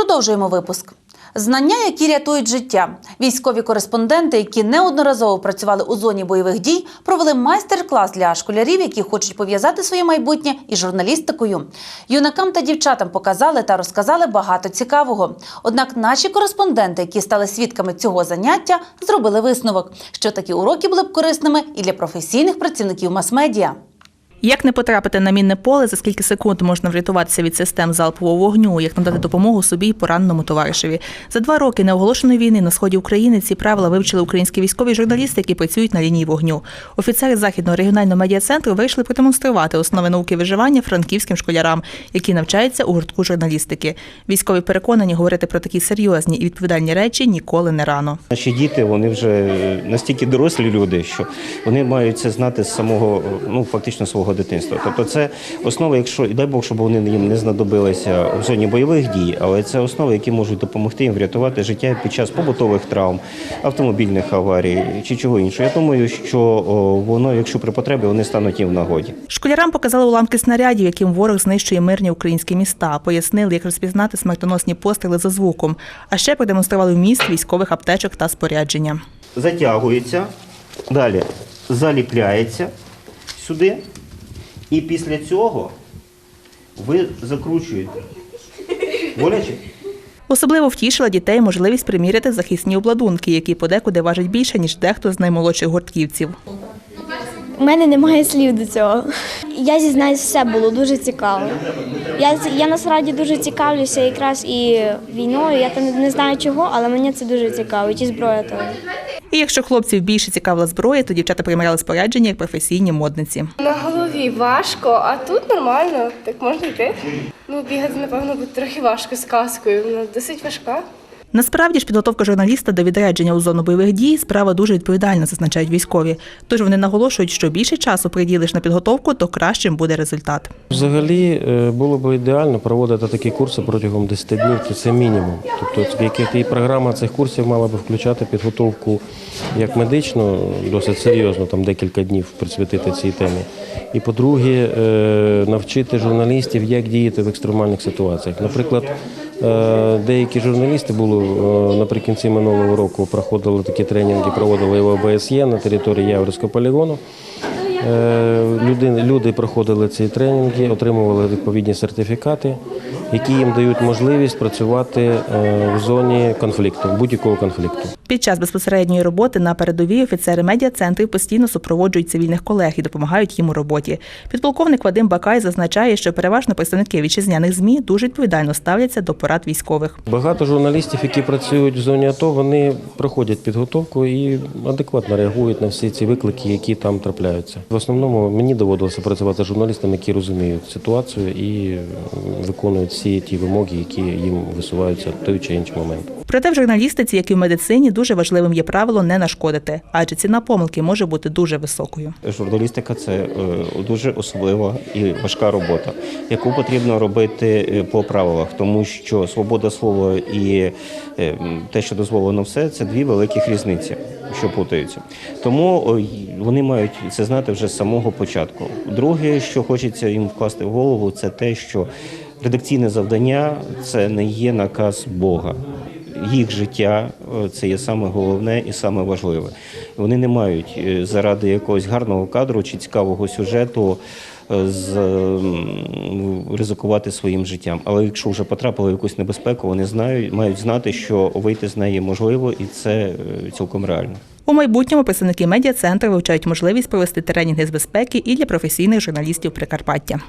Продовжуємо випуск. Знання, які рятують життя. Військові кореспонденти, які неодноразово працювали у зоні бойових дій, провели майстер-клас для школярів, які хочуть пов'язати своє майбутнє із журналістикою. Юнакам та дівчатам показали та розказали багато цікавого. Однак наші кореспонденти, які стали свідками цього заняття, зробили висновок, що такі уроки були б корисними і для професійних працівників мас-медіа. Як не потрапити на мінне поле, за скільки секунд можна врятуватися від систем залпового вогню, як надати допомогу собі і пораненому товаришеві. За два роки неоголошеної війни на сході України ці правила вивчили українські військові журналісти, які працюють на лінії вогню. Офіцери західного регіонального медіа-центру вирішили продемонструвати основи науки виживання франківським школярам, які навчаються у гуртку журналістики. Військові переконані говорити про такі серйозні і відповідальні речі ніколи не рано. Наші діти вони вже настільки дорослі люди, що вони мають це знати з самого ну фактично свого дитинства. Тобто, це основа, якщо і дай Бог, щоб вони їм не знадобилися в зоні бойових дій, але це основи, які можуть допомогти їм врятувати життя під час побутових травм, автомобільних аварій чи чого іншого. Я думаю, що воно, якщо при потребі, вони стануть їм в нагоді. Школярам показали уламки снарядів, яким ворог знищує мирні українські міста. Пояснили, як розпізнати смертоносні постріли за звуком. А ще продемонстрували вміст військових аптечок та спорядження. затягується, далі заліпляється сюди, і після цього ви закручуєте. Боляче? Особливо втішила дітей можливість приміряти захисні обладунки, які подекуди важать більше, ніж дехто з наймолодших гуртківців. У мене немає слів до цього. Я зізнаюсь, все було дуже цікаво. Я, я насправді дуже цікавлюся якраз і війною. Я там не знаю чого, але мені це дуже цікаво. І зброя теж. І якщо хлопців більше цікавила зброя, то дівчата приміряли спорядження як професійні модниці. На голові важко, а тут нормально, так можна йти. Ну, бігати, напевно, буде трохи важко з каскою. Вона досить важка. Насправді ж підготовка журналіста до відрядження у зону бойових дій справа дуже відповідальна, зазначають військові. Тож вони наголошують, що більше часу приділиш на підготовку, то кращим буде результат. Взагалі е, було б ідеально проводити такі курси протягом 10 днів, це- мінімум. Тобто і програма цих курсів мала би включати підготовку як медичну, досить серйозно, там декілька днів присвятити цій темі. І по-друге, е, навчити журналістів, як діяти в екстремальних ситуаціях. Наприклад, деякі журналісти були е, наприкінці минулого року, проходили такі тренінги, проводили в ОБСЄ на території Яворівського полігону. Е, Люди, люди проходили ці тренінги, отримували відповідні сертифікати, які їм дають можливість працювати е, в зоні конфлікту, будь-якого конфлікту. Під час безпосередньої роботи на передовій офіцери медіа-центрів постійно супроводжують цивільних колег і допомагають їм у роботі. Підполковник Вадим Бакай зазначає, що переважно представники вітчизняних змі дуже відповідально ставляться до порад військових. Багато журналістів, які працюють в зоні АТО, вони проходять підготовку і адекватно реагують на всі ці виклики, які там трапляються. В основному мені доводилося працювати з журналістами, які розуміють ситуацію і е, виконують всі ті вимоги, які їм висуваються в той чи інший момент. Проте в журналістиці, як і в медицині, дуже важливим є правило не нашкодити, адже ціна помилки може бути дуже високою. Журналістика це е, дуже особлива і важка робота, яку потрібно робити е, по правилах, тому що свобода слова і е, те, що дозволено все, це дві великих різниці, що путаються. Тому вони мають це знати вже з самого початку. Друге, що хочеться їм вкласти в голову, це те, що редакційне завдання це не є наказ Бога їх життя е, це є саме головне і саме важливе. Вони не мають е, заради якогось гарного кадру чи цікавого сюжету е, з, ризикувати своїм життям. Але якщо вже потрапили в якусь небезпеку, вони знають, мають знати, що вийти з неї можливо, і це цілком реально. У майбутньому представники медіа-центру вивчають можливість провести тренінги з безпеки і для професійних журналістів Прикарпаття.